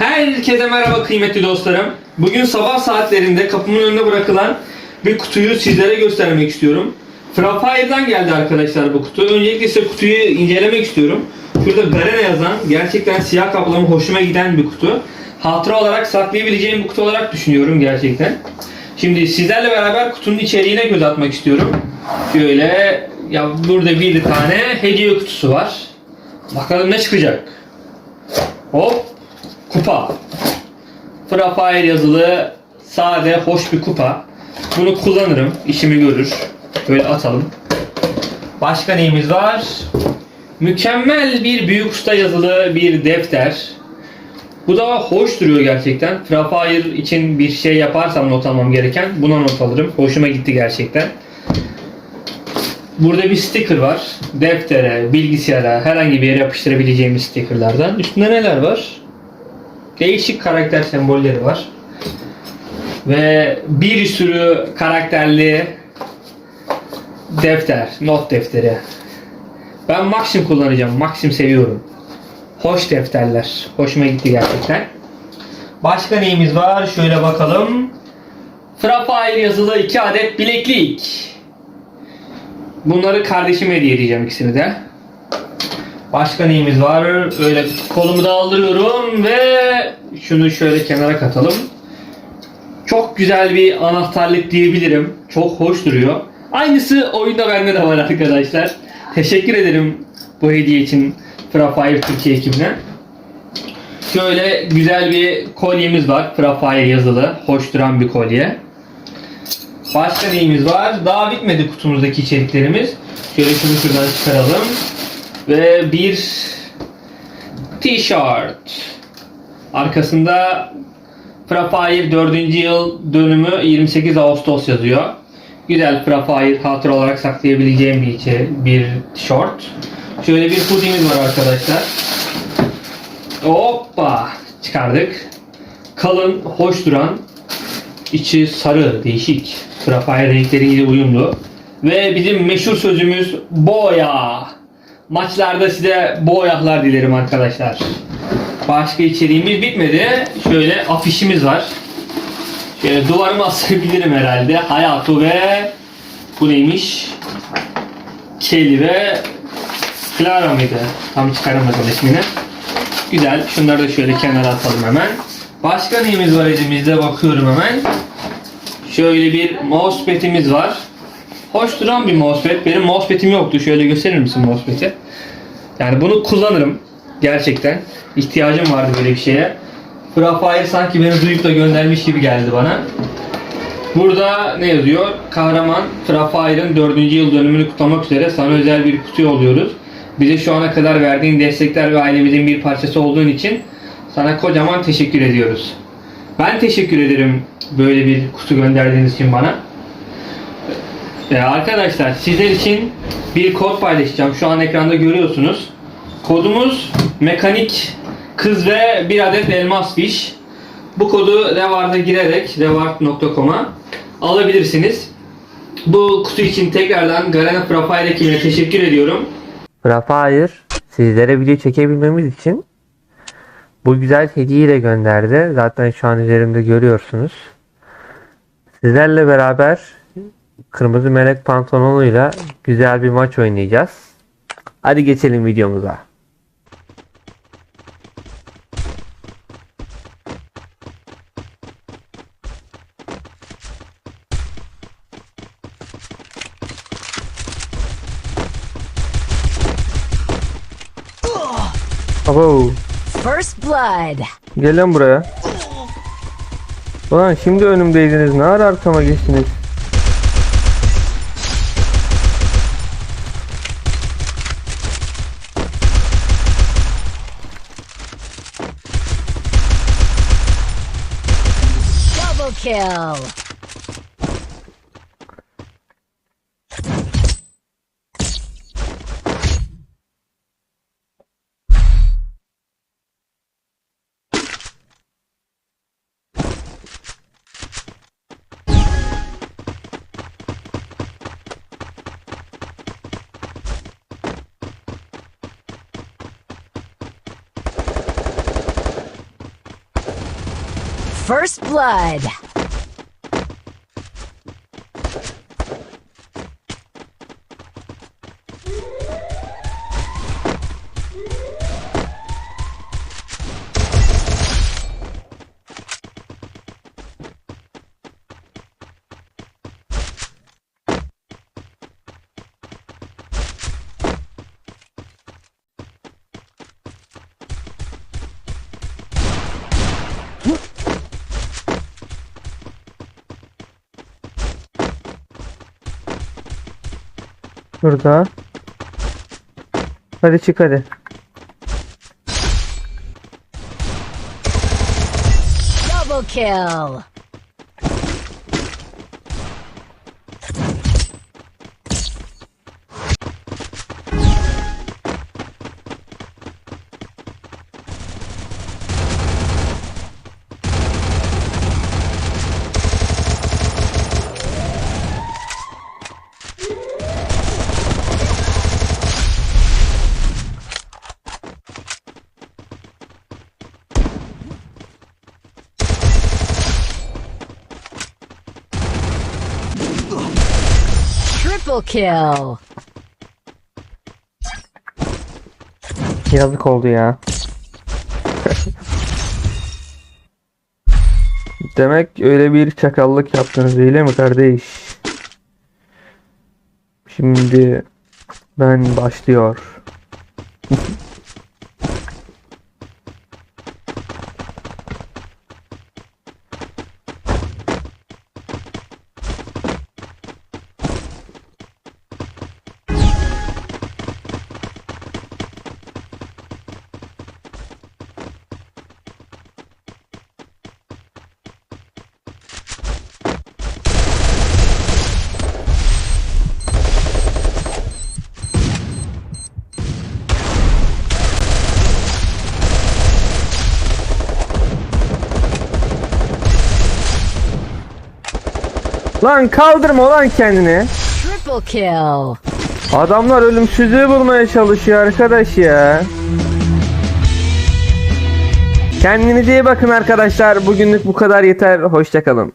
Herkese merhaba kıymetli dostlarım. Bugün sabah saatlerinde kapımın önüne bırakılan bir kutuyu sizlere göstermek istiyorum. Frapire'dan geldi arkadaşlar bu kutu. Öncelikle size kutuyu incelemek istiyorum. Şurada Garena yazan, gerçekten siyah kaplama hoşuma giden bir kutu. Hatıra olarak saklayabileceğim bir kutu olarak düşünüyorum gerçekten. Şimdi sizlerle beraber kutunun içeriğine göz atmak istiyorum. Şöyle ya burada bir tane hediye kutusu var. Bakalım ne çıkacak. Hop kupa. Frapire yazılı sade hoş bir kupa. Bunu kullanırım. işimi görür. Böyle atalım. Başka neyimiz var? Mükemmel bir büyük usta yazılı bir defter. Bu da hoş duruyor gerçekten. Frapire için bir şey yaparsam not almam gereken buna not alırım. Hoşuma gitti gerçekten. Burada bir sticker var. Deftere, bilgisayara, herhangi bir yere yapıştırabileceğimiz stickerlardan. Üstünde neler var? Değişik karakter sembolleri var. Ve bir sürü karakterli defter, not defteri. Ben Maxim kullanacağım. Maxim seviyorum. Hoş defterler. Hoşuma gitti gerçekten. Başka neyimiz var? Şöyle bakalım. Frapire yazılı 2 adet bileklik. Bunları kardeşime hediye edeceğim ikisini de. Başka neyimiz var? Öyle kolumu daldırıyorum ve şunu şöyle kenara katalım. Çok güzel bir anahtarlık diyebilirim. Çok hoş duruyor. Aynısı oyunda bende de var arkadaşlar. Teşekkür ederim bu hediye için Frapire Türkiye ekibine. Şöyle güzel bir kolyemiz var. Frapire yazılı. Hoş duran bir kolye. Başka neyimiz var? Daha bitmedi kutumuzdaki içeriklerimiz. Şöyle şunu şuradan çıkaralım. Ve bir t-shirt. Arkasında Frapire 4. yıl dönümü 28 Ağustos yazıyor. Güzel Frapire hatıra olarak saklayabileceğim bir içi, bir tişört. Şöyle bir hoodie'miz var arkadaşlar. Hoppa çıkardık. Kalın, hoş duran, içi sarı, değişik. Frapire renkleriyle uyumlu. Ve bizim meşhur sözümüz boya. Maçlarda size boyaklar dilerim arkadaşlar. Başka içeriğimiz bitmedi. Şöyle afişimiz var. Şöyle duvarıma asabilirim herhalde. Hayatu ve bu neymiş? Kelly ve Clara mıydı? Tam çıkaramadım ismini. Güzel. Şunları da şöyle kenara atalım hemen. Başka neyimiz var elimizde bakıyorum hemen. Şöyle bir mousepad'imiz var. Hoş duran bir mousepad. Benim mousepad'im yoktu. Şöyle gösterir misin mousepad'i? Yani bunu kullanırım. Gerçekten. İhtiyacım vardı böyle bir şeye. Frapire sanki beni duyup da göndermiş gibi geldi bana. Burada ne yazıyor? Kahraman Frapire'ın 4. yıl dönümünü kutlamak üzere sana özel bir kutu yolluyoruz. Bize şu ana kadar verdiğin destekler ve ailemizin bir parçası olduğun için sana kocaman teşekkür ediyoruz. Ben teşekkür ederim böyle bir kutu gönderdiğiniz için bana. Ee, arkadaşlar sizler için bir kod paylaşacağım. Şu an ekranda görüyorsunuz. Kodumuz mekanik kız ve bir adet elmas fiş. Bu kodu Reward'a girerek reward.com'a alabilirsiniz. Bu kutu için tekrardan Garena Frapire ekibine teşekkür ediyorum. Frapire sizlere video çekebilmemiz için bu güzel hediyeyi de gönderdi. Zaten şu an üzerimde görüyorsunuz. Sizlerle beraber kırmızı melek pantolonuyla güzel bir maç oynayacağız. Hadi geçelim videomuza. Abo. First blood. Gelin buraya. Ulan şimdi önümdeydiniz. Ne ara arkama geçtiniz? Double kill. First blood. Burada. Hadi çık hadi. Double kill. Triple kill. Yazık oldu ya. Demek öyle bir çakallık yaptınız öyle mi kardeş? Şimdi ben başlıyor. Lan kaldırma lan kendini. Triple kill. Adamlar ölümsüzlüğü bulmaya çalışıyor arkadaş ya. Kendinize iyi bakın arkadaşlar. Bugünlük bu kadar yeter. Hoşçakalın.